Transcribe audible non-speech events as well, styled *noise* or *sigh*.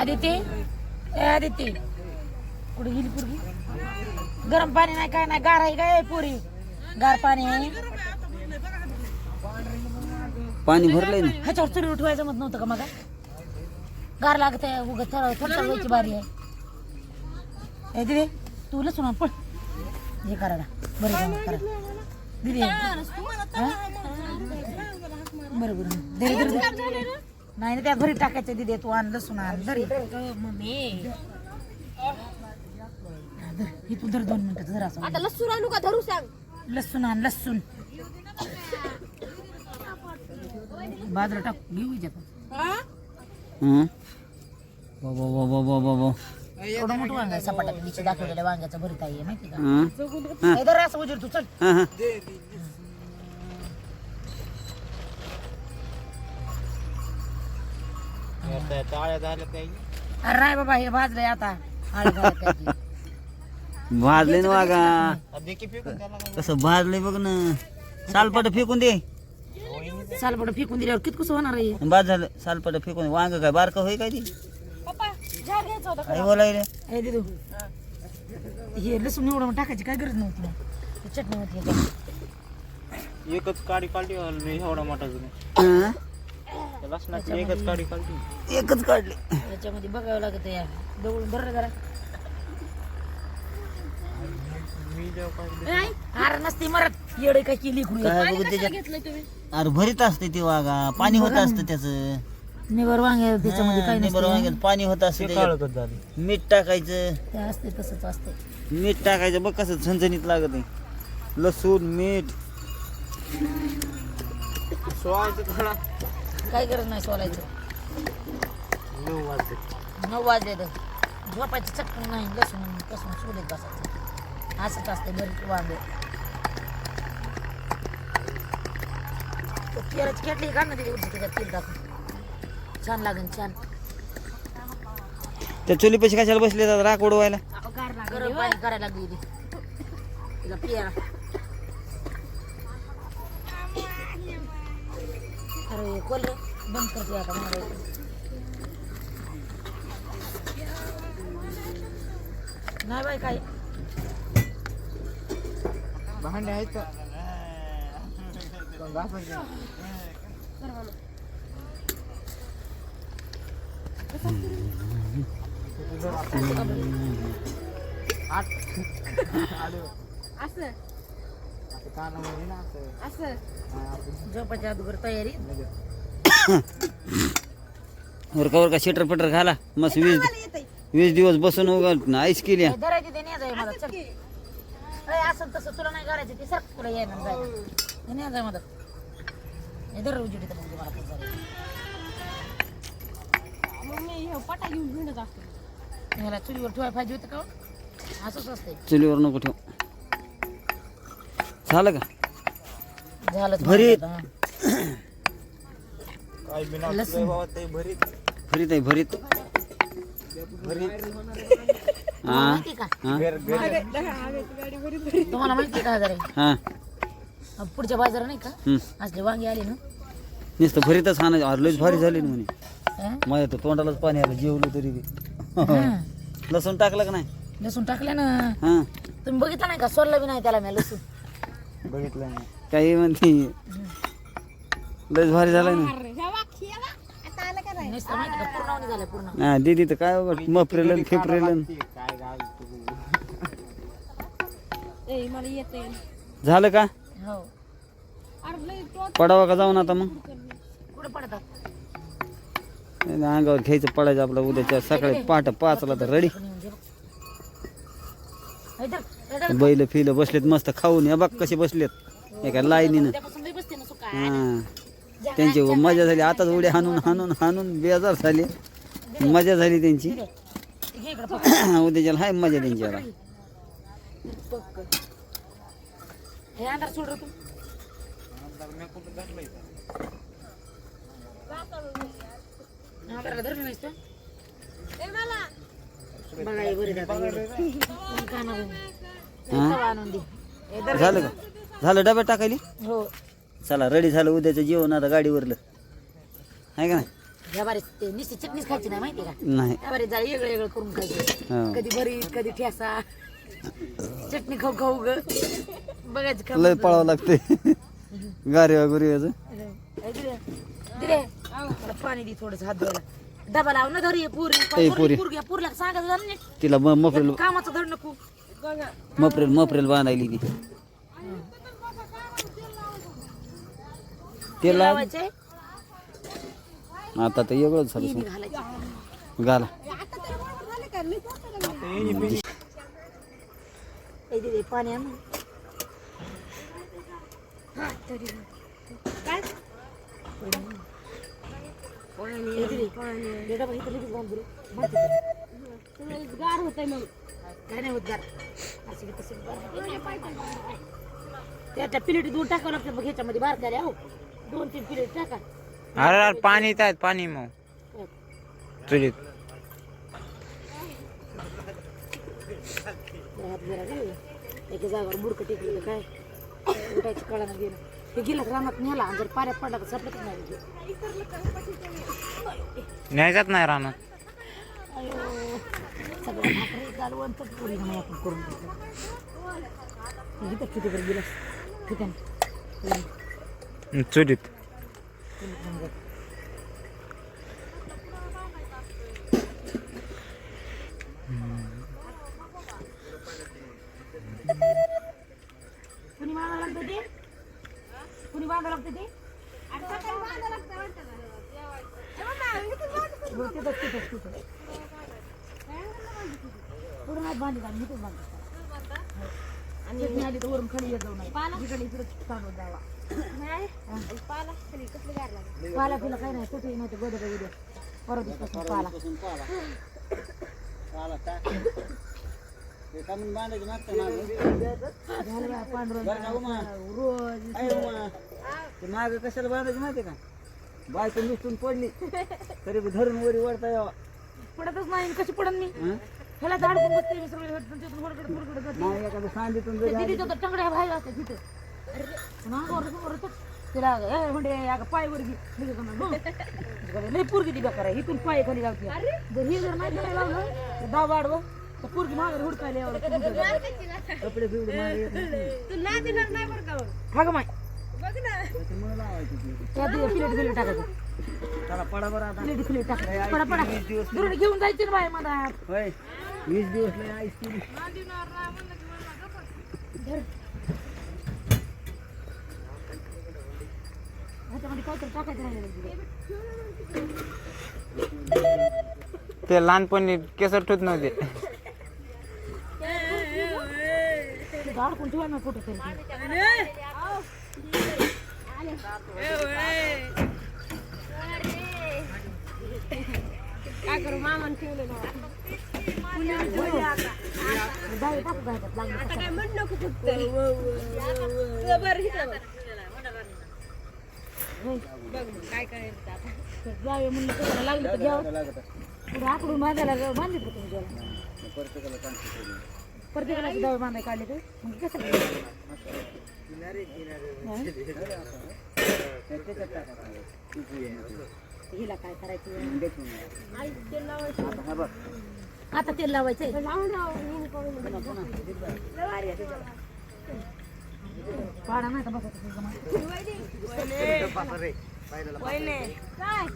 आदिती ए आदिती. कुठे गेली पुरगी? गरम पाणी नाही काय नाही गार आहे काय पुरी? गार पाणी आहे. पाणी भरलंय ना. ह्याच्यावर चुरी उठवायचं मत नव्हतं का मग? गार लागत आहे उगत थोडं थोडं व्हायची बारी आहे. ए दिदी तू लसूण आण, पळ. हे करायला बरं बरं करा. दिदी हा? बरं बरं. दे दे, दे. नाही ना त्या घरी टाकायचं दिदी तू आण लसूण आण मम्मी. हे तू धर दोन मिनिटं जरा असं. आता लसूण आणू का? धरू सांग. लसूण आण लसूण. बाजरा टाक घेऊ हं? बाबा बाबा बाबा बाबा एवढं मोठं वांग आहे सपाट्यात नीचे दाखवलेल्या वांग्याचं भरीत आहे माहिती का? धर असं उजेड तू चल. हं. अरे नाही बाबा हे भाजलंय आता आळी घालत त्याची. भाजले ना वागा कसं भाजलंय बघ ना सालपट फेकून दे सालपट फेकून दिल्यावर किती कसं होणार आहे बाद झालं सालपट फेकून. वांग काय बारकं होय काय ती काय बोलायले हे दिदू हे लसूण एवढं टाकायची काय गरज नव्हती. ही चटणी होती. एकच काडी काढली आणि एवढा मोठा जुने हं? लसणाची एकच काडी काढली एकच काढले. याच्यामध्ये बघावं लागत या. दगडून धर रे जरा. मी जेव्हा काढली अरे नसती मरत. येडे काय केली कुणी काय बघू त्याच्यात? घेतलंय तुम्ही? अरे भरीत असते ती वागा. पाणी होत असतं त्याचं. निवर वांगे त्याच्यामध्ये काही बरोबर नसतं वांग्यात पाणी होत असतं ते त्याच्यात. काळकच झाली. मीठ टाकायचं. ते असते तसंच असते. मीठ टाकायचं. बघ कसं झणझणीत लागत. आहे लसूण मीठ. सोळायचं थोडा काय गरज नाही सोलायचं. नऊ वाजते नऊ वाजले तर झोपायची चटकन नाही लसूण कसून सोडत बसायचं. असंच असते बरीच वांगे. तेलाची खेटली का ना त्याच्यावरची त्याच्यात तेल टाकून. छान लागेल छान. त्या चुली पैसे कशाला बसले जातात राख उडवायला. गरम पाणी करायला लागली. तिला पियाला. अरे कोल बंद करते आता मला नाही बाई काय भांडे आहेत का? असं. कानामध्ये ना असं असं झोपाच्या अगोदर तयारी वर का वर का शेटर पटर घाला मस्त वीस वीस दिवस बसून उघड आईस केली. हे धरायची ते नाही जाय मला चल अरे असं तसं तुला नाही करायचं ते सरक तुला यायला जायला हे नाही जाय मदत हे धर उजेडी तर मग मला हे पटा घेऊन असते ह्याला चुलीवर ठेवायला पाहिजे होतं का हो? असंच असते चुलीवर नको ठेव. झालं का? झालं भरीत. काय बिना लसूण. बाबा ते भरीत. भरीत आहे भरीत. हा. माहिती का? हा. घर घर तुम्हाला माहिती का जरा हा. पुढच्या बाजार नाही का? हम्म. असले वांगे आले ना. नुसतं भरीतच खाणं अरे लयच भारी झाली ना म्हणे. हा? माझ्या तर तोंडालाच पाणी आलं जेवलं तरी बी. हा. लसूण टाकलं का नाही? लसूण टाकलं ना. हा. तुम्ही बघितलं नाही का? सोडलं बी नाही त्याला मी लसूण. बघितलं ना काही म्हणते लयच भारी झालंय ना. आता आलं का नाही? नुसतं माहिती का? पूर्ण झालं पूर्ण. हा दीदी तर काय उगाच मफरेलन फेफरेलन. काय झालं का? हो. पडावा का जाऊन आता मग? अंगावर घ्यायचं पडायचं आपलं उद्याच्या सकाळी पहाट पाचला तर रेडी बैल फिल बसलेत मस्त खाऊन. या बघ कसे बसलेत. एका लाईनीनं. त्यापासून लई बसते ना सुका हा. त्यांची मजा झाली. आताच उड्या हाणून हाणून हाणून बेजार झाली. मजा झाली त्यांची. *coughs* उद्याच्याला हाय मजा त्यांची आता. पकड. हे अंधार सोड रे तू. अंधाराला धरलं नाहीस तू? ए मला. बघा बरे *laughs* आणून दे. हे धर. झालं का? झालं डब्यात टाकायली? हो. चला रेडी झालं उद्याचं जेवण आता गाडीवरलं आहे का नाही? ह्या बारीत ते नुसती चटणीच खायची नाही माहिती का? नाही. त्या बारीत जरा वेगळं वेगळं करून खायचं. हा. कधी भरीत कधी ठेसा. चटणी खाऊ खाऊ ग. बघायचं का लय पळावं लागते गारव्या गुरव्याचं दिरे मला पाणी दे थोडस हात धुवायला. डबा लाव ना घरी पुरी. ए, पुरी. पुरगी पुरला सांगायचं तिला म- कामाचं धड नको. મફરેલ મફરેલ બાંધાઈ લીધી તેલ લાવે છે आता तर एवढंच झालं घाला गार मग काय नाही होत असे. त्याच्या प्लेटी दोन टाकावं लागतं बघ ह्याच्यामध्ये बारकाल्या हो. दोन तीन प्लेट टाका. अरे पाणी येत आहेत पाणी मग. गेला एका जागावर बुडकं काय? उठायचं कळानं गेलं. हे गेलं रानात नेला आणि जर पाण्यात पडला तर सापडत नाही. न्यायचाच नाही राहणार अयो सगळं भाकरी कालवण तर पुरी नाही आपण करून घेतलं इथं किती बरं गेला ठिकाणी चुलीत कुणी बांधा लागतं ते कुणी बांधा लागतं ते बरं, तिथंच तिथंच तिथं पूर्ण हात बांधले मी बांधतो आणि चटणी आली तर वरून खाली येत जाऊ नये इकडे जावा. पाला खाली कसलं गार लागलं? पाला पिला काय नाही कुठे नाही गोदर उद्या परत दिवसापासून पाला रोज माग कशाला बांधायची माहिती का? बायको नुसतून पडली. तरी धरून वरी वरता यावा. पडतच नाही कशी पडन मी? ह्याला झाड बसते मी सगळे तिथून वरकडे जाते. नाही एखादं सांगितून जरी आली- तिथे तर टंगड्या बाहेर असते तिथं. नांगावर समोर येतात. तिला ए म्हणजे अगं पाय वर घे. लई पोरगी ती बेकार आहे इथून पाय खाली लावते जर हे जर नाही करायला लावलं तर दाव वाढव. तर पोरगी मागे हुडकायला यावं लागतं तुमच्या कपडे बिवडे मागे येत नाही. तू ना देणार नाही बरं का मग. हा ग माय टाकायचं. चला पडा बरं आता. टाकायचं पडा पडा. दुरून घेऊन जायची ना मला होय वीस दिवस लय आईस केली ह्याच्यामध्ये काहीतरी टाकायचं राहिलं ते लहानपणी केसर ठेवत नव्हते. अडकून ठेवा ना कुठं तरी काय करू मामान ठेवलं ना डाळी टाकू का ह्याच्यात लागलं आता काय म्हण नको फक्त तुझं बरं हिथं बघ. बघ मग काय करायचं आता तर जावे म्हणलं तुम्हाला लागली तर घ्यावं पुढे आकडून बांधायला बांधले का तुम्ही त्याला प्रत्येकाला अशी डावे बांधाय काढले तर मग कसं करायचं? हिला काय करायचं आता तेल लावायचंय. पाडा नाही का बघा. काय?